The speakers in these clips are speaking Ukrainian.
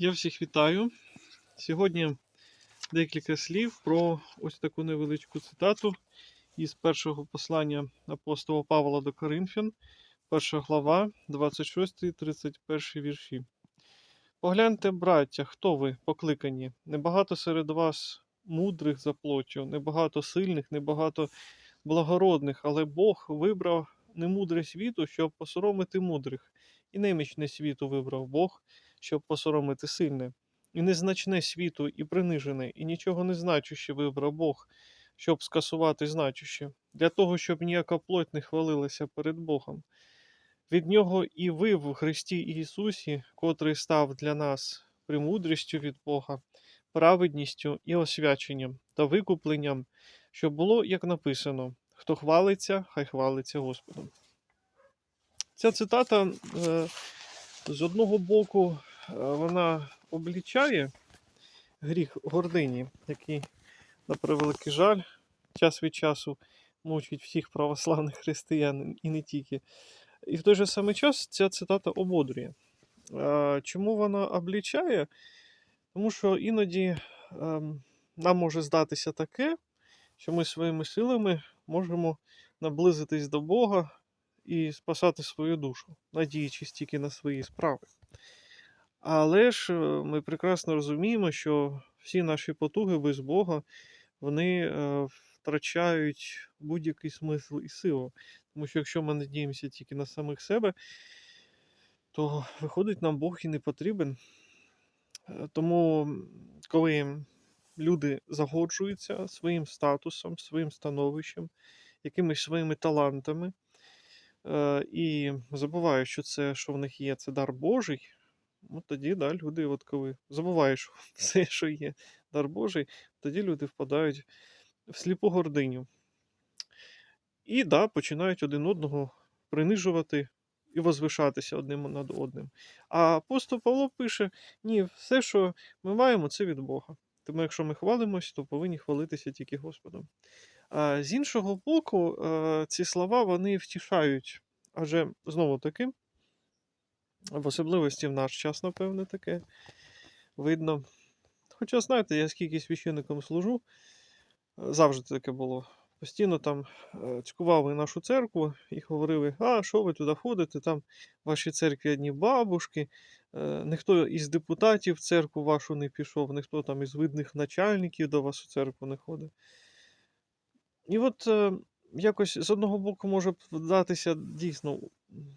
Я всіх вітаю. Сьогодні декілька слів про ось таку невеличку цитату із першого послання апостола Павла до Коринфян, перша глава, 26-31 вірші. Погляньте, браття, хто ви покликані? Небагато серед вас мудрих за плоттю, небагато сильних, небагато благородних, але Бог вибрав немудре світу, щоб посоромити мудрих, і немічне світу вибрав Бог, щоб посоромити сильне, і незначне світу, і принижене, і нічого не значуще вибрав Бог, щоб скасувати значуще, для того, щоб ніяка плоть не хвалилася перед Богом. Від нього і ви в Христі Ісусі, котрий став для нас премудрістю від Бога, праведністю і освяченням та викупленням, щоб було, як написано: хто хвалиться, хай хвалиться Господом. Ця цитата е, з одного боку е, вона облічає гріх гордині, який, на превеликий жаль, час від часу мучить всіх православних християн і не тільки. І в той же самий час ця цитата ободрює. Е, Чому вона облічає? Тому що іноді ем, нам може здатися таке, що ми своїми силами можемо наблизитись до Бога і спасати свою душу, надіючись тільки на свої справи. Але ж е, ми прекрасно розуміємо, що всі наші потуги без Бога вони е, втрачають будь-який смисл і силу. Тому що якщо ми надіємося тільки на самих себе, то виходить, нам Бог і не потрібен. Е, Тому, коли люди загоджуються своїм статусом, своїм становищем, якимись своїми талантами, і забувають, що це, що в них є, це дар Божий, ну тоді да, люди, от коли забувають, що все, що є дар Божий, тоді люди впадають в сліпу гординю. І да, починають один одного принижувати і возвишатися одним над одним. А апостол Павло пише: ні, все, що ми маємо, це від Бога. Тому якщо ми хвалимось, то повинні хвалитися тільки Господом. З іншого боку, е, ці слова вони втішають. Адже знову таки, в особливості в наш час, напевне, таке видно. Хоча, знаєте, я скільки священником служу, е, завжди таке було. Постійно там е, цькували нашу церкву і говорили, а що ви туди ходите, там в вашій церкві одні бабушки, ніхто із депутатів в церкву вашу не пішов, ніхто там із видних начальників до вас у церкву не ходить. І от е, якось з одного боку може б здатися дійсно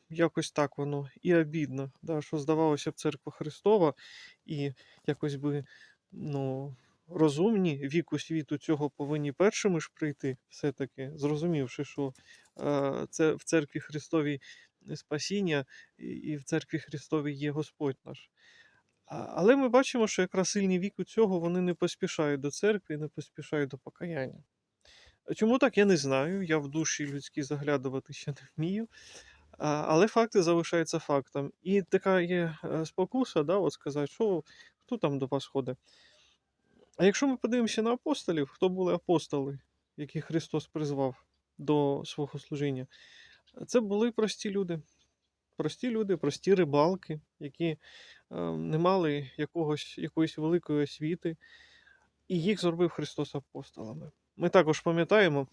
якось так воно і обідно, да, що здавалося б церква Христова, і якось би ну, розумні віку світу цього повинні першими ж прийти, все-таки, зрозумівши, що е, це в церкві Христовій спасіння, і в церкві Христовій є Господь наш. Але ми бачимо, що якраз сильні віку цього вони не поспішають до церкви, не поспішають до покаяння. Чому так, я не знаю. Я в душі людські заглядувати ще не вмію. Але факти залишаються фактом. І така є е, спокуса, да, от сказати, що хто там до вас ходить. А якщо ми подивимося на апостолів, хто були апостоли, яких Христос призвав до свого служіння, це були прості люди. Прості люди, прості рибалки, які е, не мали якогось, якоїсь великої освіти, і їх зробив Христос апостолами. Ми також пам'ятаємо,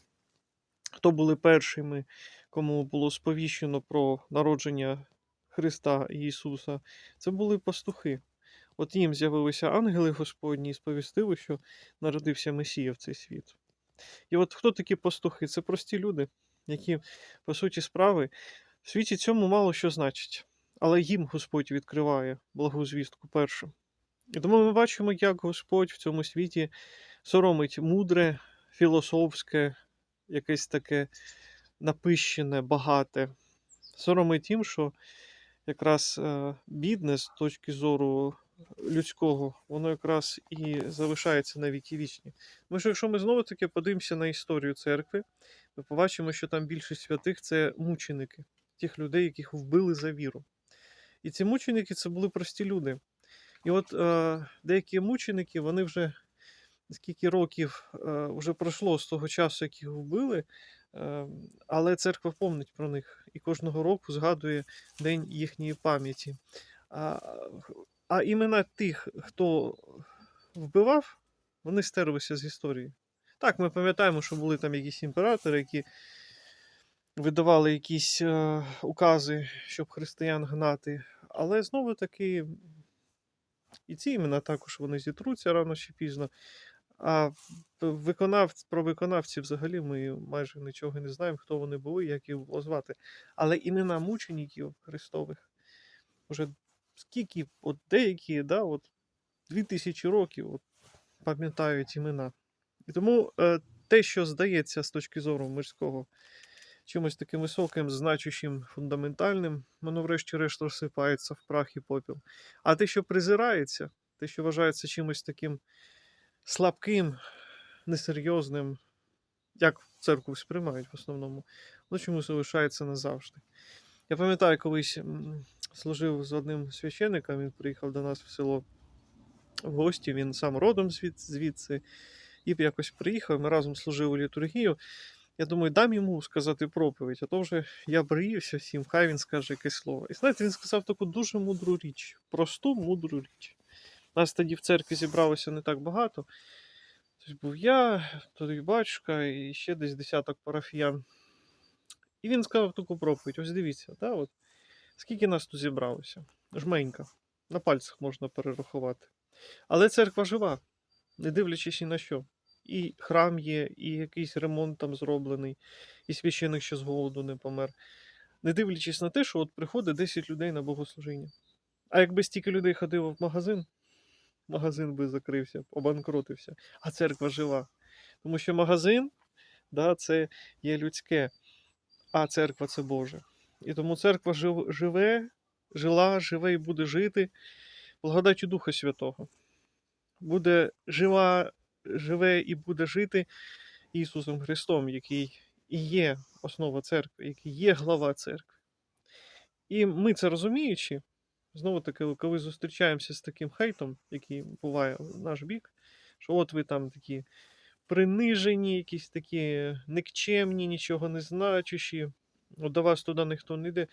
хто були першими, кому було сповіщено про народження Христа Ісуса. Це були пастухи. От їм з'явилися ангели Господні і сповістили, що народився Месія в цей світ. І от хто такі пастухи? Це прості люди, які, по суті, справи в світі цьому мало що значить. Але їм Господь відкриває благу звістку першим. І тому ми бачимо, як Господь в цьому світі соромить мудре, філософське, якесь таке напищене, багате. Соромить тим, що якраз е, бідне з точки зору людського, воно якраз і залишається на віки вічні. Тому що якщо ми знову таки подивимося на історію церкви, ми побачимо, що там більшість святих це мученики, тих людей, яких вбили за віру. І ці мученики це були прості люди. І от е, деякі мученики, вони вже скільки років е, вже пройшло з того часу, як їх вбили, е, але церква помнить про них і кожного року згадує день їхньої пам'яті. А, а імена тих, хто вбивав, вони стерлися з історії. Так, ми пам'ятаємо, що були там якісь імператори, які видавали якісь е, укази, щоб християн гнати. Але знову таки, і ці імена також вони зітруться рано чи пізно. А виконавць, про виконавців взагалі ми майже нічого не знаємо, хто вони були, як їх було звати. Але імена мучеників Христових вже скільки, от деякі, да, от, дві тисячі років от, пам'ятають імена. І тому е, те, що здається з точки зору мирського чимось таким високим, значущим, фундаментальним, воно врешті-решт розсипається в прах і попіл. А те, що презирається, те, що вважається чимось таким слабким, несерйозним, як церкву сприймають в основному, воно чомусь залишається назавжди. Я пам'ятаю, колись служив з одним священником, він приїхав до нас в село в гості, він сам родом звідси, і якось приїхав, ми разом служили літургію. Я думаю, дам йому сказати проповідь, а то вже я бриюся всім, хай він скаже якесь слово. І знаєте, він сказав таку дуже мудру річ, просту мудру річ. Нас тоді в церкві зібралося не так багато. Тобто був я, тоді батюшка і ще десь десяток парафіян. І він сказав таку проповідь: ось дивіться, да, от, скільки нас тут зібралося? Жменька. На пальцях можна перерахувати. Але церква жива, не дивлячись ні на що. І храм є, і якийсь ремонт там зроблений, і священик ще з голоду не помер. Не дивлячись на те, що от приходить 10 людей на богослужіння. А якби стільки людей ходило в магазин, магазин би закрився, обанкротився, а церква жива. Тому що магазин да, це є людське, а церква це Боже. І тому церква жив- живе, жила, живе і буде жити благодаттю Духа Святого. Буде жива, живе і буде жити Ісусом Христом, який і є основа церкви, який є глава церкви. І ми це розуміючи, знову таки, коли зустрічаємося з таким хейтом, який буває в наш бік, що от ви там такі принижені, якісь такі никчемні, нічого не значущі, от до вас туди ніхто не йде.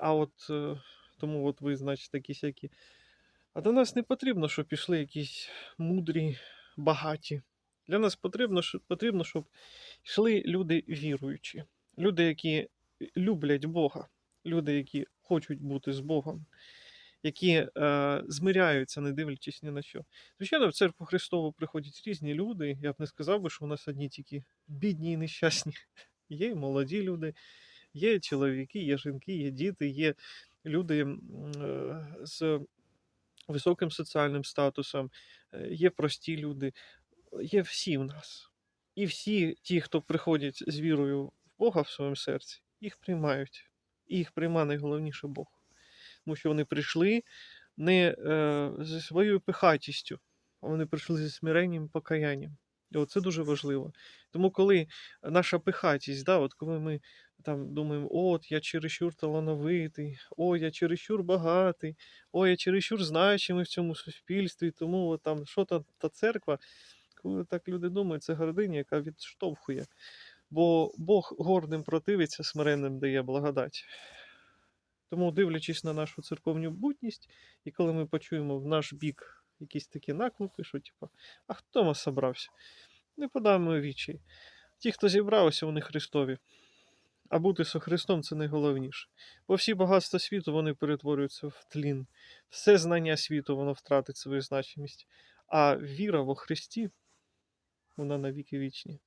А от е, тому от ви, значить, такі сякі. А до нас не потрібно, щоб пішли якісь мудрі, багаті. Для нас потрібно, щоб, потрібно, щоб йшли люди віруючі, люди, які люблять Бога, люди, які хочуть бути з Богом, які е, змиряються, не дивлячись ні на що. Звичайно, в церкву Христову приходять різні люди. Я б не сказав би, що у нас одні тільки бідні і нещасні. Є і молоді люди, є чоловіки, є жінки, є діти, є люди е, з високим соціальним статусом, е, є прості люди, є всі в нас. І всі ті, хто приходять з вірою в Бога в своєму серці, їх приймають. Їх приймає найголовніше Бог. Тому що вони прийшли не е, зі своєю пихатістю, а вони прийшли зі смиренням і покаянням. І от це дуже важливо. Тому, коли наша пихатість, да, от коли ми там думаємо, от я чересчур талановитий, о, я чересчур багатий, о, я чересчур значимий в цьому суспільстві, тому от там що та, та церква, коли так люди думають, це гординя, яка відштовхує. Бо Бог гордим противиться, смиренним дає благодать. Тому, дивлячись на нашу церковну будність, і коли ми почуємо в наш бік якісь такі наклепи, що типу, а хто нас собрався? Не подамо вічі. Ті, хто зібрався, вони Христові. А бути со Христом це найголовніше. Бо всі багатства світу вони перетворюються в тлін. Все знання світу воно втратить свою значимість. А віра во Христі, вона навіки вічні.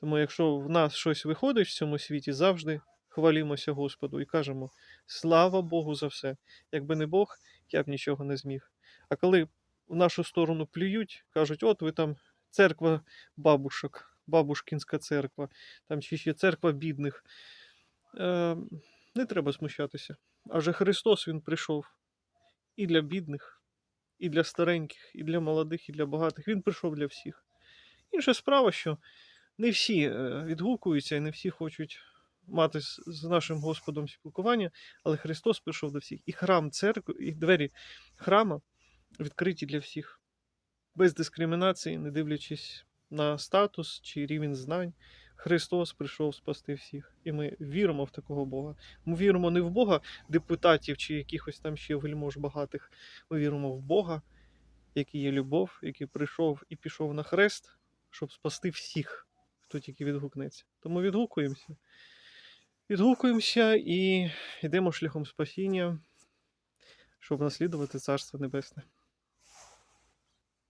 Тому якщо в нас щось виходить в цьому світі, завжди хвалімося Господу і кажемо: слава Богу за все. Якби не Бог, я б нічого не зміг. А коли в нашу сторону плюють, кажуть, от ви там церква бабушок, бабушкінська церква, там чи ще церква бідних. Е, не треба смущатися. Адже Христос Він прийшов і для бідних, і для стареньких, і для молодих, і для багатих. Він прийшов для всіх. Інша справа, що не всі е, відгукуються і не всі хочуть мати з нашим Господом спілкування, але Христос прийшов до всіх. І храм церкви, і двері храма відкриті для всіх, без дискримінації, не дивлячись на статус чи рівень знань. Христос прийшов спасти всіх, і ми віримо в такого Бога. Ми віримо не в Бога депутатів чи якихось там ще вельмож багатих. Ми віримо в Бога, який є любов, який прийшов і пішов на хрест, щоб спасти всіх хто тільки відгукнеться. Тому відгукуємося. Відгукуємося і йдемо шляхом спасіння, щоб наслідувати Царство Небесне.